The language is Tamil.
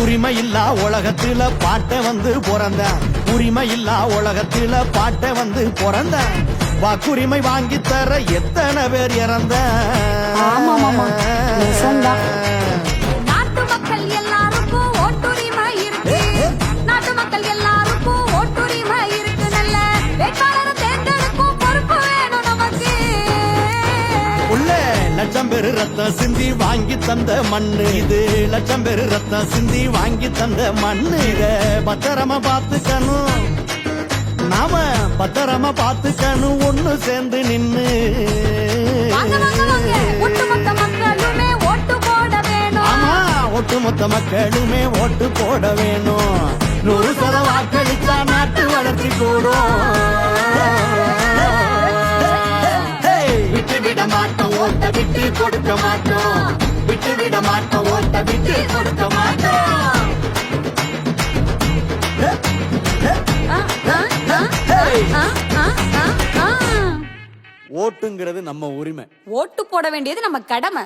உரிமை இல்லா உலகத்துல பாட்ட வந்து பிறந்த உரிமை இல்லா உலகத்துல பாட்ட வந்து பிறந்த வாக்குரிமை வாங்கி தர எத்தனை பேர் இறந்த லட்சம் பேரு ரத்தம் சிந்தி வாங்கி தந்த மண்ணு. இது லட்சம் பேரு ரத்தம் சிந்தி வாங்கி தந்த மண்ணு. இத பத்திரமா பாத்துக்கணும் நாம பத்திரமா பாத்துக்கணும் ஒண்ணு சேர்ந்து நின்னு. ஆமா ஒட்டுமொத்த மக்களுமே ஓட்டு போட வேணும். நூறு சத வாக்களித்தா ஓட்ட விட்டு கொடுக்க மாட்டோம். விட்டு விட மாட்டோம் ஓட்ட விட்டு கொடுக்க மாட்டோம். ஆ, ஆ, ஆ, ஆ, ஆ, ஆ, ஆ. ஓட்டுங்கிறது நம்ம உரிமை. ஓட்டு போட வேண்டியது நம்ம கடமை.